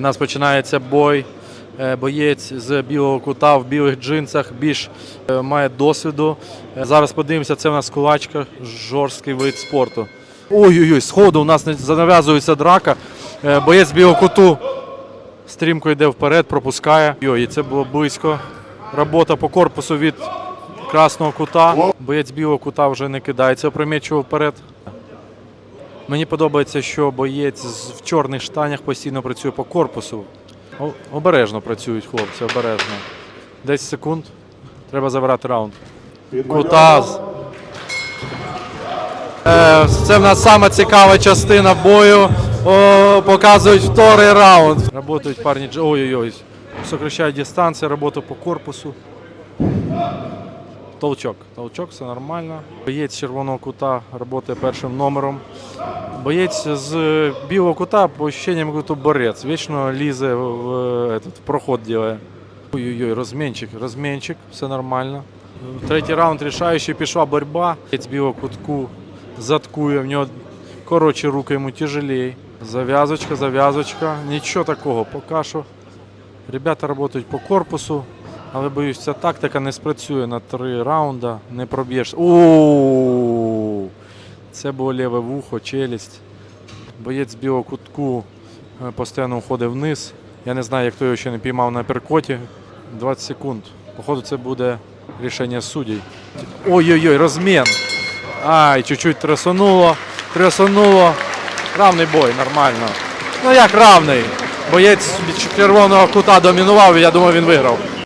У нас починається бой. Е, Боєць з білого кута в білих джинсах більш е, має досвіду. Е, Зараз подивимося, це у нас кулачка, жорсткий вид спорту. Ой-ой-ой, сходу у нас не- нав'язується драка. Боєць білого куту стрімко йде вперед, пропускає. Ой, це було близько. Робота по корпусу від красного кута. Боєць білого кута вже не кидається опрометчиво вперед. Мені подобається, що боєць в чорних штанях постійно працює по корпусу. Обережно працюють хлопці, обережно. 10 секунд. Треба забирати раунд. Кутаз. Е, Це в нас саме цікава частина бою. О, показують вторий раунд. Работають парні. Ой-ой-ой. Сокращають дистанцію, робота по корпусу. Толчок. Толчок, все нормально. Боєць червоного кута працює першим номером. Боєць з білого кута, по ощущениям, як то борець. Вічно лізе в, этот, в проход делає. Ой-ой-ой, розмінчик, розмінчик, все нормально. Третій раунд рішаючий, пішла боротьба. Боєць білого кутку заткує, в нього коротші руки йому тяжелей. Зав'язочка, зав'язочка. Нічого такого, поки що. Ребята працюють по корпусу, але боюсь, ця тактика не спрацює на три раунди, не проб'єш. О, це було ліве вухо, челюсть. Боєць білого кутку е, постійно уходить вниз. Я не знаю, як той його ще не піймав на перкоті. 20 секунд. Походу, це буде рішення суддів. Ой-ой-ой, розмін. Ай, чуть-чуть трясонуло, трясонуло. Равний бой, нормально. Ну як равний? Боєць від червоного кута домінував, я думаю, він виграв.